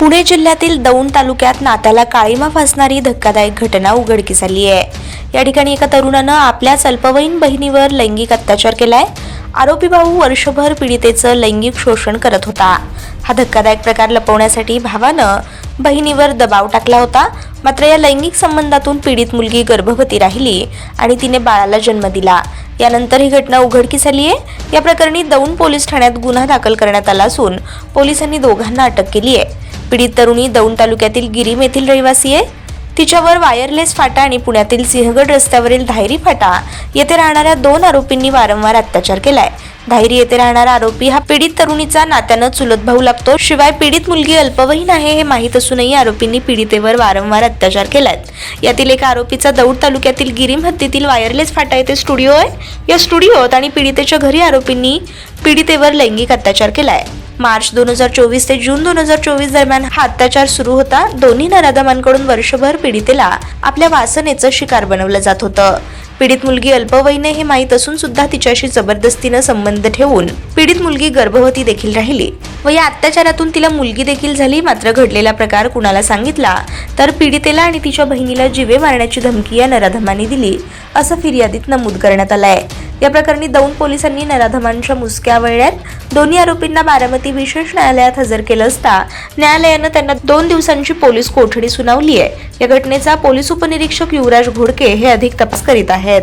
पुणे जिल्ह्यातील दौंड तालुक्यात नात्याला काळीमा फासणारी धक्कादायक घटना उघडकीस आली आहे. या ठिकाणी एका तरुणानं आपल्याच अल्पवयीन बहिणीवर लैंगिक अत्याचार केलाय. आरोपी भाऊ वर्षभर पीडितेचं लैंगिक शोषण करत होता. हा धक्कादायक प्रकार लपवण्यासाठी भावानं बहिणीवर दबाव टाकला होता. मात्र या लैंगिक संबंधातून पीडित मुलगी गर्भवती राहिली आणि तिने बाळाला जन्म दिला. यानंतर ही घटना उघडकीस आली आहे. या प्रकरणी दौंड पोलीस ठाण्यात गुन्हा दाखल करण्यात आला असून पोलिसांनी दोघांना अटक केली आहे. पीडित तरुणी दौंड तालुक्यातील गिरीम येथील रहिवासी आहे. तिच्यावर वायरलेस फाटा आणि पुण्यातील सिंहगड रस्त्यावरील धायरी फाटा येथे राहणाऱ्या दोन आरोपींनी वारंवार अत्याचार केलाय. धायरी येथे राहणारा आरोपी हा पीडित तरुणीचा नात्यानं चुलत भाऊ लागतो. शिवाय पीडित मुलगी अल्पवयीन आहे हे माहीत असूनही आरोपींनी पीडितेवर वारंवार अत्याचार केलायत यातील एका आरोपीचा दौड तालुक्यातील गिरीम हद्दीतील वायरलेस फाटा येथे स्टुडिओ आहे. या स्टुडिओत आणि पीडितेच्या घरी आरोपींनी पीडितेवर लैंगिक अत्याचार केलाय. मार्च दोन हजार चोवीस ते जून दोन हजार चोवीस दरम्यान हा अत्याचार सुरू होता. दोन्ही नराधमांकडून वर्षभर पीडितेला आपल्या वासनेचं शिकार बनवलं जात होतं. पीडित मुलगी अल्पवयीन हे माहीत असून सुद्धा तिच्याशी जबरदस्तीनं संबंध ठेवून पीडित मुलगी गर्भवती देखील राहिली व या अत्याचारातून तिला मुलगी देखील झाली. मात्र घडलेला प्रकार कुणाला सांगितला तर पीडितेला आणि तिच्या बहिणीला जिवे मारण्याची धमकी या नराधमांनी दिली असं फिर्यादीत नमूद करण्यात आलं आहे या प्रकरणी दौंड पोलिसांनी नराधमांच्या मुसक्या वळल्यात. दोन्ही आरोपींना बारामती विशेष न्यायालयात हजर केलं असता न्यायालयानं त्यांना दोन दिवसांची पोलीस कोठडी सुनावली आहे. या घटनेचा पोलीस उपनिरीक्षक युवराज घोडके हे अधिक तपास करीत आहेत.